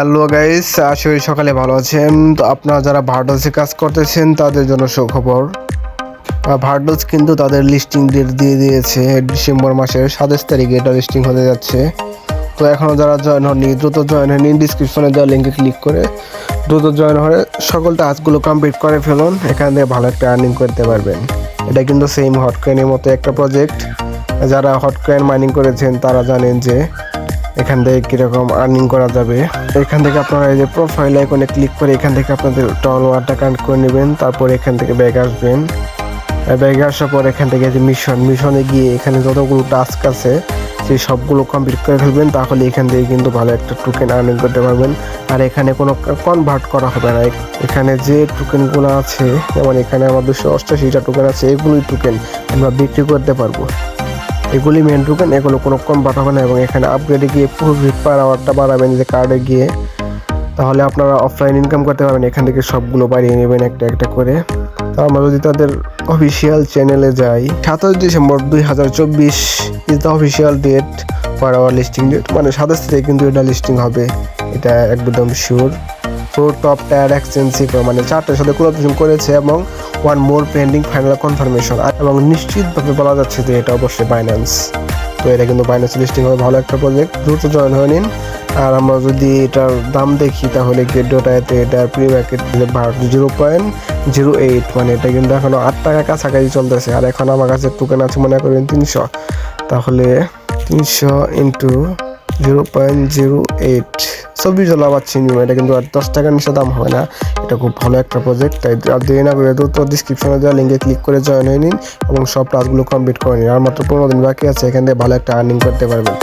Hello guys করি সকালে ভালো আছেন। তো আপনারা যারা ভার্ডোসে কাজ করতেছেন, তাদের জন্য সুখবর। ভার্ডোস কিন্তু তাদের লিস্টিং ডেট দিয়ে দিয়েছে, ডিসেম্বর মাসের সাতাশ তারিখে এটা লিস্টিং হতে যাচ্ছে। তো এখনও যারা জয়েন হননি, দ্রুত জয়েন হয়নি ডিসক্রিপশনে দেওয়া লিঙ্কে ক্লিক করে। দ্রুত জয়েন হয়ে সকল টাস্কগুলো কমপ্লিট করে ফেলুন, এখান থেকে ভালো একটা আর্নিং করতে পারবেন। এটা কিন্তু সেম হটকয়েনের মতো একটা প্রজেক্ট যারা হটকয়েন মাইনিং করেছেন, তারা জানেন যে এখান থেকে কীরকম আর্নিং করা যাবে। এখান থেকে আপনারা এই যে প্রোফাইল আইকনে ক্লিক করে এখান থেকে আপনাদের টল ওয়ারটা কানেক্ট করে নেবেন, তারপর এখান থেকে ব্যাগ আসবেন। ব্যাগে আসার পর এখান থেকে যে মিশন মিশনে গিয়ে এখানে যতগুলো টাস্ক আছে, সেই সবগুলো কমপ্লিট করে ফেলবেন, তাহলে এখান থেকে কিন্তু ভালো একটা টোকেন আর্নিং করতে পারবেন। আর এখানে কোনো কনভার্ট করা হবে না। এখানে যে টোকেনগুলো আছে, যেমন এখানে আমার দুশো অষ্টাশিটা টোকেন আছে, এগুলোই টোকেন আমরা বিক্রি করতে পারব। এগুলি মেন টোকেন এগুলো কোনো কনভার্ট হবে না এবং এখানে আপগ্রেডে গিয়ে প্রফিট পার আওয়ারটা বাড়াবেন যে কার্ডে গিয়ে। তাহলে আপনারা অফলাইন ইনকাম করতে পারবেন, এখান থেকে সবগুলো বাড়িয়ে নেবেন একটা একটা করে। তো আমরা যদি তাদের অফিসিয়াল চ্যানেলে যাই, সাতাশ ডিসেম্বর দুই হাজার চব্বিশ is the official date for our listing date মানে সাতাশ তারিখে কিন্তু এটা লিস্টিং হবে, এটা একদম sure four top tier exchange মানে চারটার সাথে কোলাবোরেশন করেছে এবং one more pending final confirmation এবং নিশ্চিতভাবে বলা যাচ্ছে যে এটা অবশ্যই বাইন্যান্স তো এটা কিন্তু বাইন্যান্স লিস্টিং হবে, ভালো একটা প্রজেক্ট দ্রুত জয়েন হয়ে নিন। আর আমরা যদি এটার দাম দেখি, তাহলে গেডোটাতে এটার pre market zero point zero eight মানে এটা কিন্তু এখনও আট টাকা কাছাকাছি চলতেছে। আর এখন আমার কাছে টোকেন আছে, মনে করেন তিনশো। তাহলে তিনশো into zero point zero eight চব্বিশ ডলার পাচ্ছি নিউ এটা কিন্তু আর দশ টাকার নিচে দাম হবে না। এটা খুব ভালো একটা প্রজেক্ট তাই আর দেরি না করে দ্রুত ডিসক্রিপশনে দেওয়া লিঙ্কে ক্লিক করে জয়েন হয়ে নিন এবং সব ক্লাসগুলো কমপ্লিট করে নিন। আর মাত্র পনেরো দিন বাকি আছে, এখান থেকে ভালো একটা আর্নিং করতে পারবেন।